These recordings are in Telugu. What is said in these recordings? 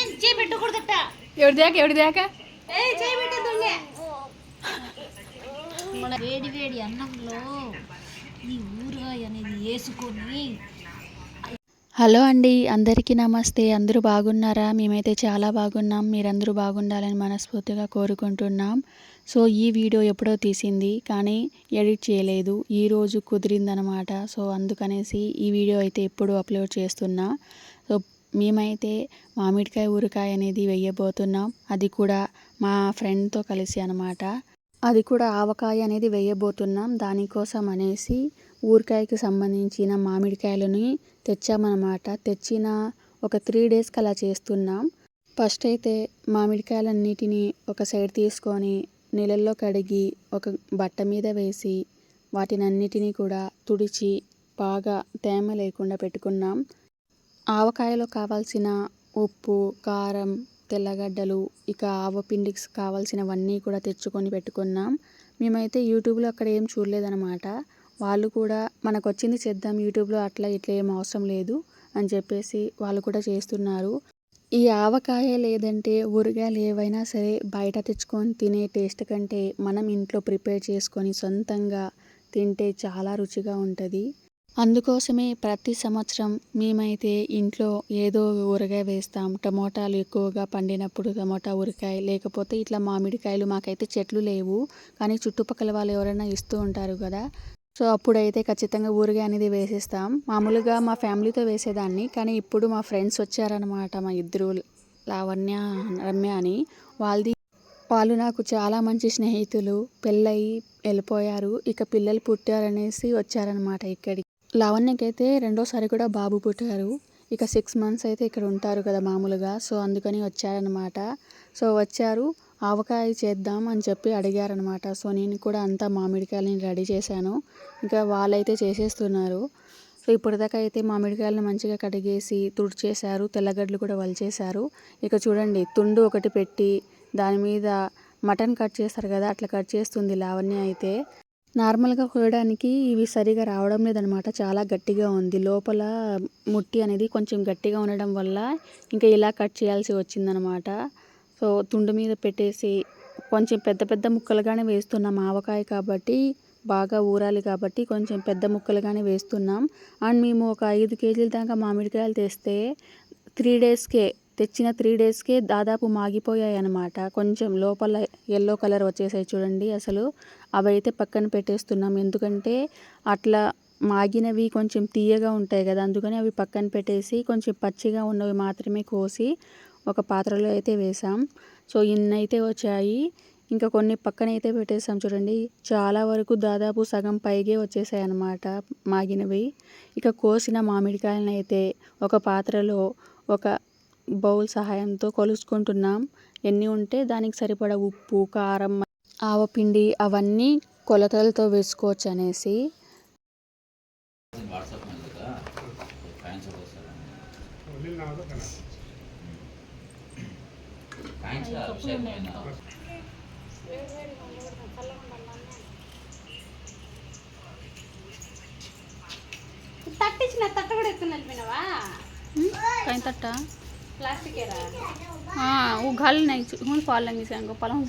ఎవరి దాకా ఎవరి దాకా? వేడి వేడి అన్నంలో ఈ ఊరగాయ అనేది వేసుకొని హలో అండి అందరికీ నమస్తే. అందరూ బాగున్నారా? మేమైతే చాలా బాగున్నాం. మీరందరూ బాగుండాలని మనస్ఫూర్తిగా కోరుకుంటున్నాం. సో ఈ వీడియో ఎప్పుడో తీసింది కానీ ఎడిట్ చేయలేదు. ఈ రోజు కుదిరిందనమాట. సో అందుకనేసి ఈ వీడియో అయితే ఎప్పుడు అప్లోడ్ చేస్తున్నా. సో మేమైతే మామిడికాయ ఊరకాయ అనేది వేయబోతున్నాం. అది కూడా మా ఫ్రెండ్తో కలిసి అనమాట అది కూడా ఆవకాయ అనేది వేయబోతున్నాం. దానికోసం అనేసి ఊరకాయకి సంబంధించిన మామిడికాయలని తెచ్చామన్నమాట. తెచ్చిన ఒక త్రీ డేస్కి అలా చేస్తున్నాం. ఫస్ట్ అయితే మామిడికాయలన్నిటిని ఒక సైడ్ తీసుకొని నీళ్ళల్లో కడిగి ఒక బట్ట మీద వేసి వాటిని అన్నిటినీ కూడా తుడిచి బాగా తేమ లేకుండా పెట్టుకున్నాం. ఆవకాయలో కావాల్సిన ఉప్పు కారం తెల్లగడ్డలు ఇక ఆవపిండికి కావాల్సినవన్నీ కూడా తెచ్చుకొని పెట్టుకున్నాం. మేమైతే యూట్యూబ్లో అక్కడ ఏం చూడలేదన్నమాట. వాళ్ళు కూడా మనకు వచ్చింది చేద్దాం యూట్యూబ్లో అట్లా ఇట్లా ఏం అవసరం లేదు అని చెప్పేసి వాళ్ళు కూడా చేస్తున్నారు. ఈ ఆవకాయ లేదంటే ఊరగాయలు ఏవైనా సరే బయట తెచ్చుకొని తినే టేస్ట్ కంటే మనం ఇంట్లో ప్రిపేర్ చేసుకొని సొంతంగా తింటే చాలా రుచిగా ఉంటుంది. అందుకోసమే ప్రతి సంవత్సరం మేమైతే ఇంట్లో ఏదో ఊరగాయ వేస్తాం. టమోటాలు ఎక్కువగా పండినప్పుడు టమోటా ఊరకాయ లేకపోతే ఇట్లా మామిడికాయలు మాకైతే చెట్లు లేవు. కానీ చుట్టుపక్కల వాళ్ళు ఎవరైనా ఇస్తూ ఉంటారు కదా. సో అప్పుడైతే ఖచ్చితంగా ఊరగాయ అనేది వేసేస్తాం. మామూలుగా మా ఫ్యామిలీతో వేసేదాన్ని. కానీ ఇప్పుడు మా ఫ్రెండ్స్ వచ్చారనమాట మా ఇద్దరు లావణ్య రమ్య అని. వాళ్ళది వాళ్ళు నాకు చాలా మంచి స్నేహితులు. పెళ్ళయి వెళ్ళిపోయారు. ఇక పిల్లలు పుట్టారనేసి వచ్చారనమాట ఇక్కడికి. లావణ్యకైతే రెండోసారి కూడా బాబు పుట్టారు. ఇక సిక్స్ మంత్స్ అయితే ఇక్కడ ఉంటారు కదా మామూలుగా. సో అందుకని వచ్చారనమాట సో వచ్చారు. ఆవకాయ చేద్దాం అని చెప్పి అడిగారనమాట సో నేను కూడా అంతా మామిడికాయలని రెడీ చేశాను. ఇంకా వాళ్ళైతే చేసేస్తున్నారు. సో ఇప్పటిదాకా అయితే మామిడికాయలను మంచిగా కడిగేసి తుడిచేశారు. తెల్లగడ్డలు కూడా వలిచేశారు. ఇక చూడండి తుండు ఒకటి పెట్టి దాని మీద మటన్ కట్ చేస్తారు కదా అట్లా కట్ చేస్తుంది లావణ్య అయితే. నార్మల్గా కోయడానికి ఇవి సరిగా రావడం లేదనమాట. చాలా గట్టిగా ఉంది. లోపల ముట్టి అనేది కొంచెం గట్టిగా ఉండడం వల్ల ఇంకా ఇలా కట్ చేయాల్సి వచ్చిందనమాట. సో తుండు మీద పెట్టేసి కొంచెం పెద్ద పెద్ద ముక్కలుగానే వేస్తున్నాం. ఆవకాయ కాబట్టి బాగా ఊరాలి కాబట్టి కొంచెం పెద్ద ముక్కలుగానే వేస్తున్నాం. అండ్ మేము ఒక ఐదు కేజీల దాకా మామిడికాయలు తెస్తే త్రీ డేస్కే తెచ్చిన త్రీ డేస్కే దాదాపు మాగిపోయాయి అనమాట కొంచెం లోపల ఎల్లో కలర్ వచ్చేసాయి చూడండి అసలు. అవైతే పక్కన పెట్టేస్తున్నాం. ఎందుకంటే అట్లా మాగినవి కొంచెం తీయగా ఉంటాయి కదా అందుకని అవి పక్కన పెట్టేసి కొంచెం పచ్చిగా ఉన్నవి మాత్రమే కోసి ఒక పాత్రలో అయితే వేసాం. సో ఇన్నైతే వచ్చాయి. ఇంకా కొన్ని పక్కన అయితే పెట్టేసాం చూడండి. చాలా వరకు దాదాపు సగం పైగే వచ్చేసాయి అన్నమాట మాగినవి. ఇక కోసిన మామిడికాయలను అయితే ఒక పాత్రలో ఒక బౌల్ సహాయంతో కొలుసుకుంటున్నాం ఎన్ని ఉంటే దానికి సరిపడా ఉప్పు కారం ఆవపిండి అవన్నీ కొలతలతో వేసుకోవచ్చు అనేసి తట్టించిన తట్ట కూడా ఫాలో వెళ్ళిపోయినావా? తట్ట? ప్లాస్టిక్ ఫాల్ ఇంకో పొలం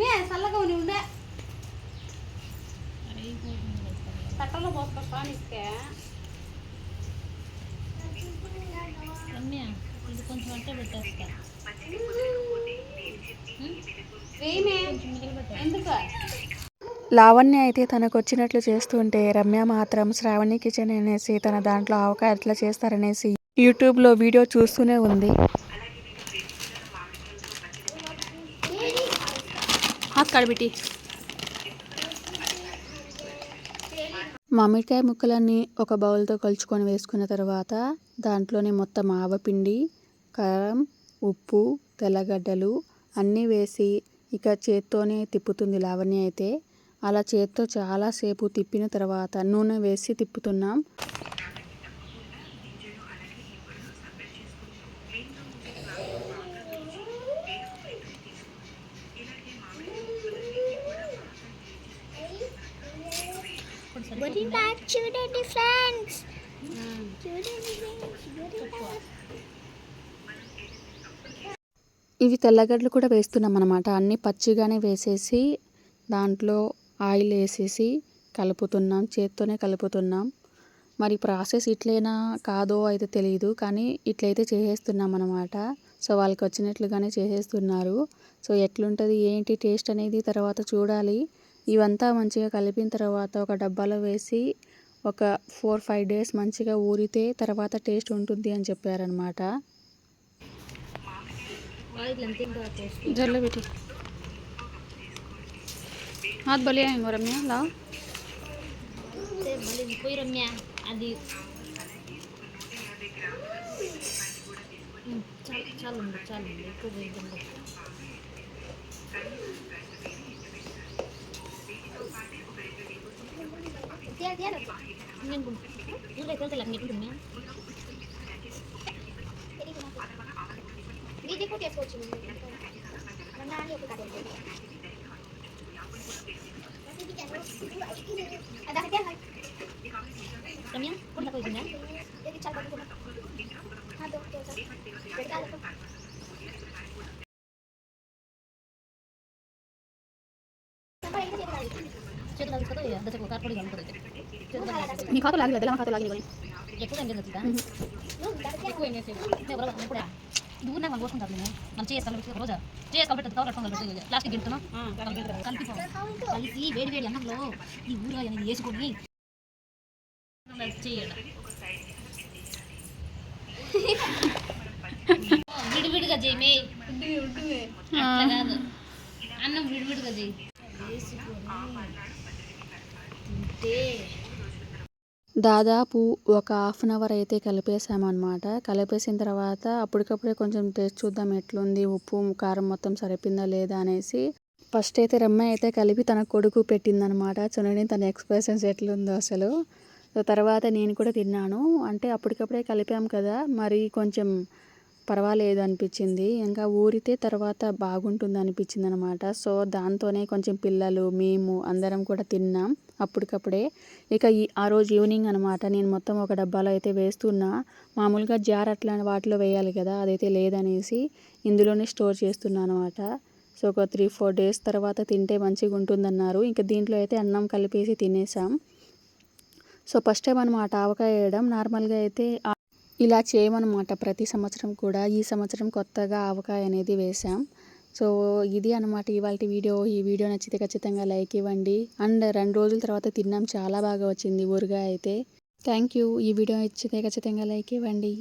నే చల్లగా ఉని ఉండే తట్టలో ఇది కొంచెం అంటే పెట్టేస్తా. ఎందుకు? లావణ్య అయితే తనకు వచ్చినట్లు చేస్తుంటే రమ్య మాత్రం శ్రావణి కిచెన్ అనేసి తన దాంట్లో ఆవకాయ ఎట్లా చేస్తారనేసి యూట్యూబ్లో వీడియో చూస్తూనే ఉంది. హాత్ కడబిటి మామిడికాయ ముక్కలన్నీ ఒక బౌల్తో కలుచుకొని వేసుకున్న తర్వాత దాంట్లోనే మొత్తం ఆవపిండి కారం ఉప్పు తెల్లగడ్డలు అన్నీ వేసి ఇక చేత్తోనే తిప్పుతుంది లావణ్య అయితే. అలా చేత్తో చాలాసేపు తిప్పిన తర్వాత నూనె వేసి తిప్పుతున్నాం. చూడండి ఫ్రెండ్స్. చూడండి ఇవి తెల్లగడ్డలు కూడా వేస్తున్నాం అనమాట అన్నీ పచ్చిగానే వేసేసి దాంట్లో ఆయిల్ వేసేసి కలుపుతున్నాం. చేత్తోనే కలుపుతున్నాం. మరి ప్రాసెస్ ఇట్లైనా కాదో అయితే తెలియదు కానీ ఇట్లయితే చేసేస్తున్నాం అనమాట సో వాళ్ళకి వచ్చినట్లుగానే చేసేస్తున్నారు. సో ఎట్లుంటుంది ఏంటి టేస్ట్ అనేది తర్వాత చూడాలి. ఇవంతా మంచిగా కలిపిన తర్వాత ఒక డబ్బాలో వేసి ఒక ఫోర్ ఫైవ్ డేస్ మంచిగా ఊరితే తర్వాత టేస్ట్ ఉంటుంది అని చెప్పారనమాట జల్ల పెట్టి. హాత్ రమ్య ఎక్కువ చాలు ఉండు ఎక్కువ వేయకండి నేను ఊళ్ళో వెళ్తే లగ్న ఎప్పుడు రమ్య ఇది కూడా చేసుకోవచ్చు మొన్న అని ఒక కథ ఉంది. అది అక్కడే ఉన్నాయి. రమ్య కూడా పోయిందా ఇది చాలా బాగుంది. ఆ, దో, దో, దో. పెట్టాలి. సంబరం ఇంకా చేయాలి. చేతులు అదుసుకోతో అద్దకు కార్పొడి కలుపుతుంది చేతులు అదుసుకో. నీ ఖాతా లాగలేదు ఎలా ఖాతా లాగలేదు ఎక్కువ ఏం ఎక్కువ ఏం చేసేది ఎప్పుడా దూరం నాకు పోసుకుంటారు నేను మనం చేసి కలిపి రోజా చేసి కలిపి కవర్ కట్టుకొని కలిపి ప్లాస్టిక్ గింటున్నాం కలిపి కలిసి వేడి వేడి అన్నంలో ఈ ఊరగాయ అనేది వేసుకొని చేయాలి విడివిడిగా చేయమే అట్లా కాదు అన్నం విడివిడిగా చేయి. వేసుకొని తింటే దాదాపు ఒక హాఫ్ అన్ అవర్ అయితే కలిపేసామన్నమాట కలిపేసిన తర్వాత అప్పటికప్పుడే కొంచెం టేస్ట్ చూద్దాం ఎట్లుంది ఉప్పు కారం మొత్తం సరిపోయిందా లేదా అనేసి ఫస్ట్ అయితే రమ్మ అయితే కలిపి తన కొడుకు పెట్టిందనమాట చూడండి తన ఎక్స్ప్రెషన్స్ ఎట్లుందో అసలు. తర్వాత నేను కూడా తిన్నాను. అంటే అప్పటికప్పుడే కలిపాం కదా. మరి కొంచెం పర్వాలేదు అనిపించింది ఇంకా ఊరితే తర్వాత బాగుంటుంది అనిపించింది అనమాట సో దాంతోనే కొంచెం పిల్లలు మేము అందరం కూడా తిన్నాం అప్పటికప్పుడే. ఇక ఈ ఆ రోజు ఈవినింగ్ అనమాట. నేను మొత్తం ఒక డబ్బాలో అయితే వేస్తున్నా. మామూలుగా జార్ అట్లా వాటిలో వేయాలి కదా అదైతే లేదనేసి ఇందులోనే స్టోర్ చేస్తున్నా అనమాట. సో ఒక త్రీ ఫోర్ డేస్ తర్వాత తింటే మంచిగా ఉంటుందన్నారు ఇంకా దీంట్లో అయితే అన్నం కలిపేసి తినేసాం. సో ఫస్ట్ టైం అనమాట ఆవకాయ వేయడం. నార్మల్గా అయితే ఇలా చేయమన్నమాట. ప్రతి సంవత్సరం కూడా ఈ సంవత్సరం కొత్తగా ఆవకాయ అనేది వేసాం సో ఇది అనమాట ఇవాళ వీడియో. ఈ వీడియో నచ్చితే ఖచ్చితంగా లైక్ ఇవ్వండి. అండ్ రెండు రోజుల తర్వాత తిన్నాం. చాలా బాగా వచ్చింది ఊరుగా అయితే. Thank you. ఈ వీడియో నచ్చితే ఖచ్చితంగా లైక్ ఇవ్వండి.